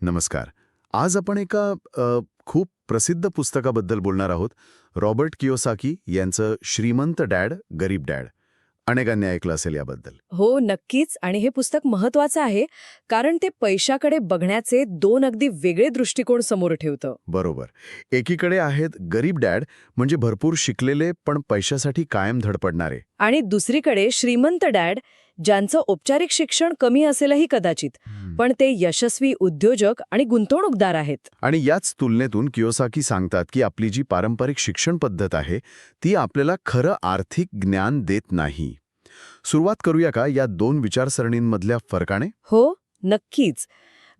नमस्कार. आज आपण एका खूप प्रसिद्ध पुस्तकाबद्दल बोलणार आहोत. रॉबर्ट कियोसाकी यांचं श्रीमंत डॅड गरीब डॅड. अनेकांनी ऐकलं असेल याबद्दल. हो नक्कीच. आणि हे पुस्तक महत्वाचं आहे कारण ते पैशाकडे बघण्याचे दोन अगदी वेगळे दृष्टिकोन समोर ठेवतं. बरोबर. एकीकडे आहेत गरीब डॅड म्हणजे भरपूर शिकलेले पण पैशासाठी कायम धडपडणारे. आणि दुसरीकडे श्रीमंत डॅड ज्यांचं औपचारिक शिक्षण कमी असेलही कदाचित. पण ते यशस्वी उद्योजक आणि गुंतवणूकदार आहेत. आणि याच तुलनेतून कियोसाकी सांगतात की आपली जी पारंपरिक शिक्षण पद्धत आहे ती आपल्याला खरं आर्थिक ज्ञान देत नाही. सुरुवात करूया का या दोन विचारसरणींमधल्या फरकाने? हो नक्कीच.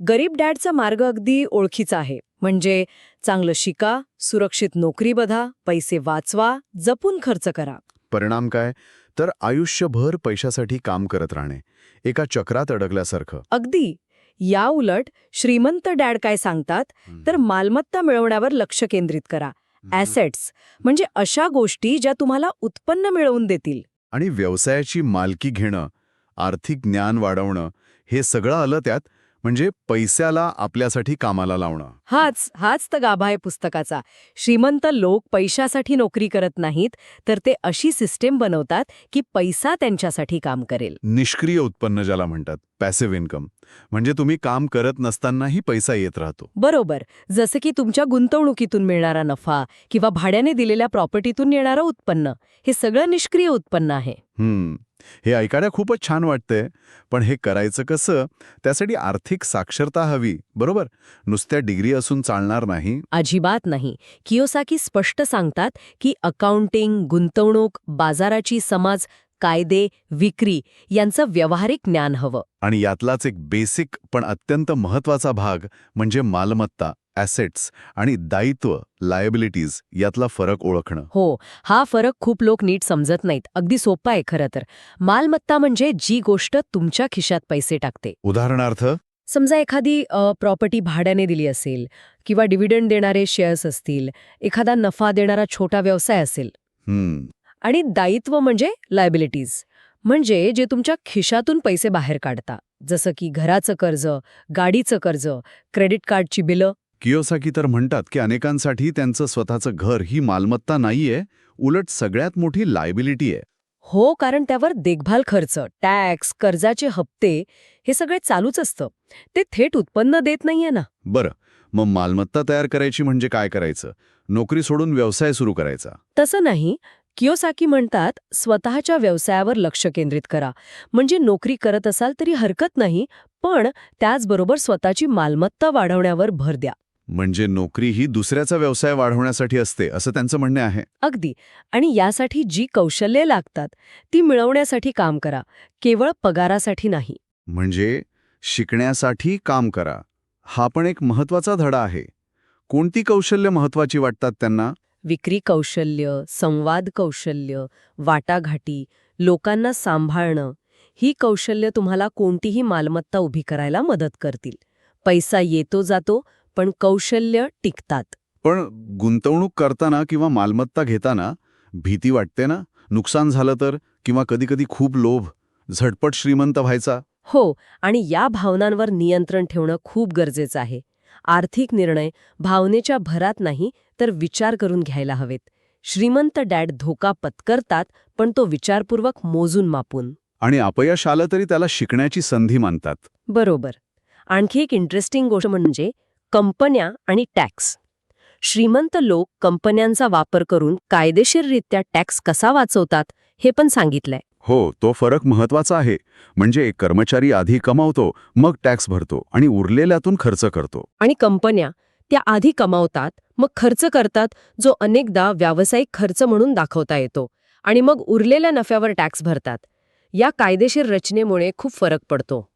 गरीब डॅडचा मार्ग अगदी ओळखीचा आहे. म्हणजे चांगलं शिका सुरक्षित नोकरी बधा पैसे वाचवा जपून खर्च करा. परिणाम काय? तर आयुष्यभर पैशासाठी काम करत राहणे. एका चक्रात अडकल्यासारखं. अगदी. या उलट श्रीमंत डॅड काय सांगतात? तर मालमत्ता मिळवण्यावर लक्ष केंद्रित करा. ॲसेट्स म्हणजे अशा गोष्टी ज्या तुम्हाला उत्पन्न मिळवून देतील. आणि व्यवसायाची मालकी घेणं आर्थिक ज्ञान वाढवणं हे सगळं आलं त्यात म्हणजे पैशाला आपल्यासाठी कामाला लावणं. हाच हाच तर गाभा आहे पुस्तकाचा. श्रीमंत लोक पैशासाठी नोकरी करत नाहीत तर ते अशी सिस्टेम बनवतात की पैसा त्यांच्यासाठी काम करेल. निष्क्रिय उत्पन्न ज्याला म्हणतात पॅसिव्ह इन्कम म्हणजे तुम्ही काम करत नसतानाही पैसा येत राहतो. बरोबर. जसं की तुमच्या गुंतवणुकीतून मिळणारा नफा किंवा भाड्याने दिलेल्या प्रॉपर्टीतून येणारं उत्पन्न हे सगळं निष्क्रिय उत्पन्न आहे. हम्म. हे ऐकायला खूपच छान वाटतंय. पण हे करायचं कसं? त्यासाठी आर्थिक साक्षरता हवी बरोबर? नुसत्या डिग्री असून चालणार नाही. अजिबात नाही. कियोसाकी स्पष्ट सांगतात की अकाउंटिंग गुंतवणूक बाजाराची समज कायदे विक्री यांचं व्यावहारिक ज्ञान हवं. आणि यातलाच एक बेसिक पण अत्यंत महत्त्वाचा भाग म्हणजे मालमत्ता. ॲसेट्स आणि दायित्व लायबिलिटीज यातला फरक ओळखणं. हो हा फरक खूप लोक नीट समजत नाहीत. अगदी सोपा आहे खरं तर. मालमत्ता म्हणजे जी गोष्ट तुमच्या खिशात पैसे टाकते. उदाहरणार्थ? समजा एखादी प्रॉपर्टी भाड्याने दिली असेल किंवा डिव्हिडंड देणारे शेअर्स असतील एखादा नफा देणारा छोटा व्यवसाय असेल. आणि दायित्व म्हणजे लायबिलिटीज म्हणजे जे तुमच्या खिशातून पैसे बाहेर काढता. जसं की घराचं कर्ज गाडीचं कर्ज क्रेडिट कार्डची बिलं. कियोसाकी तर म्हणतात की अनेकांसाठी त्यांचं स्वतःचं घर ही मालमत्ता नाहीये उलट सगळ्यात मोठी लायबिलिटी आहे. हो कारण त्यावर देखभाल खर्च टॅक्स कर्जाचे हप्ते हे सगळे चालूच असतं. ते थेट उत्पन्न देत नाहीये ना. बरं मग मालमत्ता तयार करायची म्हणजे काय करायचं? नोकरी सोडून व्यवसाय सुरू करायचा. तसं नाही. कियोसाकी म्हणतात स्वतःच्या व्यवसायावर लक्ष केंद्रित करा. म्हणजे नोकरी करत असाल तरी हरकत नाही पण त्याचबरोबर स्वतःची मालमत्ता वाढवण्यावर भर द्या. म्हणजे नोकरी ही दुसऱ्याचा व्यवसाय वाढवण्यासाठी असते असं त्यांचं म्हणणे आहे. अगदी. आणि यासाठी जी कौशल्ये लागतात ती मिळवण्यासाठी काम करा केवळ पगारासाठी नाही. म्हणजे शिकण्यासाठी काम करा हा पण एक महत्त्वाचा धडा आहे. कोणती कौशल्य महत्वाची वाटतात त्यांना? विक्री कौशल्य संवाद कौशल्य वाटाघाटी लोकांना सांभाळणं ही कौशल्य तुम्हाला कोणतीही मालमत्ता उभी करायला मदत करतील. पैसा येतो जातो पण कौशल्य टिकतात. पण गुंतवणूक करताना किंवा मालमत्ता घेताना भीती वाटते ना? नुकसान झालं तर? किंवा कधीकधी खूप लोभ? झटपट श्रीमंत व्हायचा? हो आणि या भावनांवर नियंत्रण ठेवणं खूप गरजेचं आहे. आर्थिक निर्णय भावनेच्या भरात नाही तर विचार करून घ्यायला हवेत. श्रीमंत डॅड धोका पत्करतात पण तो विचारपूर्वक मोजून मापून. आणि अपयश आलं तरी त्याला शिकण्याची संधी मानतात. बरोबर. आणखी एक इंटरेस्टिंग गोष्ट म्हणजे कंपन्या आणि टॅक्स. श्रीमंत लोक कंपन्यांचा वापर करून कायदेशीररित्या टॅक्स कसा वाचवतात हे पण सांगितलंय. हो तो फरक महत्त्वाचा आहे. म्हणजे एक कर्मचारी आधी कमावतो मग टॅक्स भरतो आणि उरलेल्यातून खर्च करतो. आणि कंपन्या त्या आधी कमावतात मग खर्च करतात जो अनेकदा व्यावसायिक खर्च म्हणून दाखवता येतो आणि मग उरलेल्या नफ्यावर टॅक्स भरतात. या कायदेशीर रचनेमुळे खूप फरक पडतो.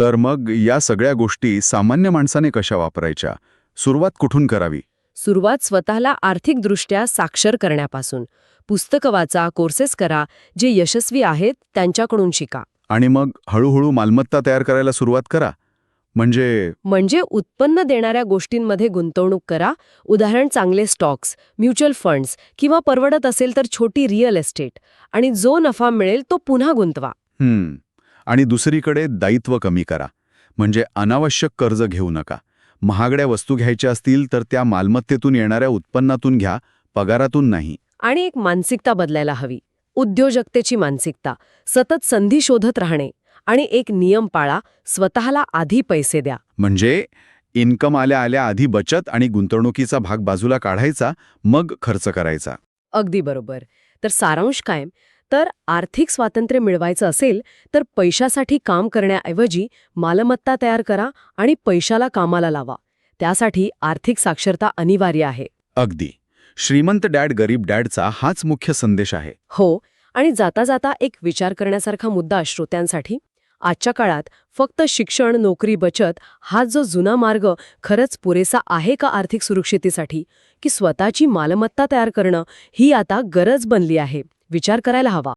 तर मग या सगळ्या गोष्टी सामान्य माणसाने कशा वापरायच्या? सुरुवात कुठून करावी? सुरुवात स्वतःला आर्थिकदृष्ट्या साक्षर करण्यापासून. पुस्तकं वाचा कोर्सेस करा जे यशस्वी आहेत त्यांच्याकडून शिका. आणि मग हळूहळू मालमत्ता तयार करायला सुरुवात करा. म्हणजे म्हणजे उत्पन्न देणाऱ्या गोष्टींमध्ये गुंतवणूक करा. उदाहरण चांगले स्टॉक्स म्युच्युअल फंड्स किंवा परवडत असेल तर छोटी रिअल एस्टेट. आणि जो नफा मिळेल तो पुन्हा गुंतवा. आणि दुसरीकडे दायित्व कमी करा. म्हणजे अनावश्यक कर्ज घेऊ नका. महागड्या वस्तू घ्यायच्या असतील तर त्या मालमत्तेतून येणाऱ्या उत्पन्नातून घ्या पगारातून नाही. आणि एक मानसिकता बदलायला हवी. उद्योजकतेची मानसिकता सतत संधी शोधत राहणे आणि एक नियम पाळा स्वतःला आधी पैसे द्या. म्हणजे इन्कम आल्या आल्या आधी बचत आणि गुंतवणुकीचा भाग बाजूला काढायचा मग खर्च करायचा. अगदी बरोबर. तर सारांश काय तर आर्थिक स्वातंत्र्य मिळवायचं असेल तर पैशासाठी काम करण्याऐवजी मालमत्ता तयार करा आणि पैशाला कामाला लावा. त्यासाठी आर्थिक साक्षरता अनिवार्य आहे. अगदी. श्रीमंत डॅड गरीब डॅडचा हाच मुख्य संदेश आहे. हो. आणि जाता जाता एक विचार करण्यासारखा मुद्दा श्रोत्यांसाठी? आजच्या काळात फक्त शिक्षण नोकरी बचत हा जो जुना मार्ग खरंच पुरेसा आहे का आर्थिक सुरक्षितेसाठी? की स्वतःची मालमत्ता तयार करणं ही आता गरज बनली आहे? विचार करायला हवा.